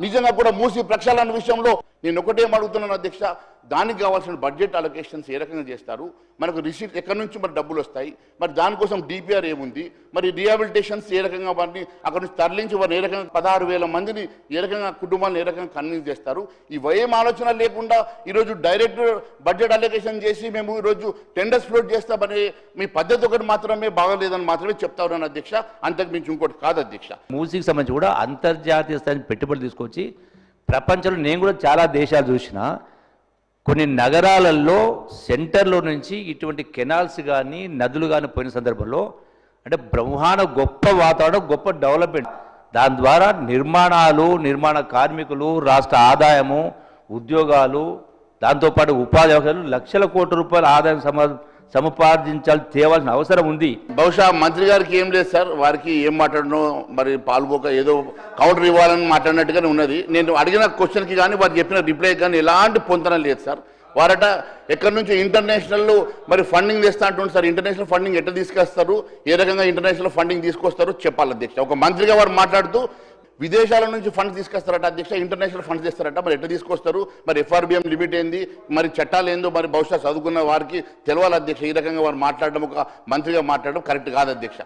నిజంగా కూడా మూసి ప్రక్షాళన విషయంలో నేను ఒకటేం అడుగుతున్నాను అధ్యక్ష? దానికి కావాల్సిన బడ్జెట్ అలొకేషన్స్ ఏ రకంగా చేస్తారు? మనకు రిసీట్ ఎక్కడి నుంచి మరి డబ్బులు వస్తాయి? మరి దానికోసం డిపిఆర్ ఏముంది? మరి రిహాబిలిటేషన్స్ ఏ రకంగా వారిని అక్కడ నుంచి తరలించి వారిని ఏ రకంగా పదహారు వేల మందిని ఏ రకంగా కుటుంబాలను ఏ రకంగా కన్విన్స్ చేస్తారు? ఈ వయం ఆలోచన లేకుండా ఈరోజు డైరెక్ట్ బడ్జెట్ అలొకేషన్ చేసి మేము ఈరోజు టెండర్స్ ఫ్లోట్ చేస్తామని మీ పద్ధతి ఒకటి మాత్రమే బాగలేదని మాత్రమే చెప్తారు ఉన్నాను అధ్యక్ష. అంతకు మించి ఇంకోటి కాదు అధ్యక్ష. మూసీకి సంబంధించి కూడా అంతర్జాతీయ స్థాయి పెట్టుబడులు తీసుకొచ్చి ప్రపంచంలో నేను కూడా చాలా దేశాలు చూసిన కొన్ని నగరాలలో సెంటర్లో నుంచి ఇటువంటి కెనాల్స్ కానీ నదులు కానీ పోయిన సందర్భంలో అంటే బ్రహ్మాండ గొప్ప వాతావరణం గొప్ప డెవలప్మెంట్. దాని ద్వారా నిర్మాణాలు నిర్మాణ కార్మికులు రాష్ట్ర ఆదాయము ఉద్యోగాలు దాంతోపాటు ఉపాధి అవకాశాలు లక్షల కోట్ల రూపాయల ఆదాయం సమ సముపార్జించాలి తేవాల్సిన అవసరం ఉంది. బహుశా మంత్రి గారికి ఏం లేదు సార్ వారికి ఏం మాట్లాడనో మరి పాల్గొక ఏదో కౌంటర్ ఇవ్వాలని మాట్లాడినట్టుగానే ఉన్నది. నేను అడిగిన క్వశ్చన్కి కానీ వారు చెప్పిన రిప్లై కానీ ఎలాంటి పొందడం లేదు సార్. వారట ఎక్కడి నుంచి ఇంటర్నేషనల్ మరి ఫండింగ్ తెస్తా అంటున్నారు సార్. ఇంటర్నేషనల్ ఫండింగ్ ఎట్లా తీసుకొస్తారు? ఏ రకంగా ఇంటర్నేషనల్ ఫండింగ్ తీసుకొస్తారు? చెప్పాలి అధ్యక్ష. ఒక మంత్రిగా వారు మాట్లాడుతూ విదేశాల నుంచి ఫండ్స్ తీసుకొస్తారట. అధ్యక్ష ఇంటర్నేషనల్ ఫండ్స్ తెస్తారట. మరి ఎట్లా తీసుకొస్తారు? మరి ఎఫ్ఆర్బిఎం లిమిట్ ఏంది? మరి చట్టాలు ఏందో? మరి బహుశా చదువుకున్న వారికి తెలవాలి అధ్యక్ష. ఈ రకంగా వారు మాట్లాడడం ఒక మంత్రిగా మాట్లాడడం కరెక్ట్ కాదు అధ్యక్ష.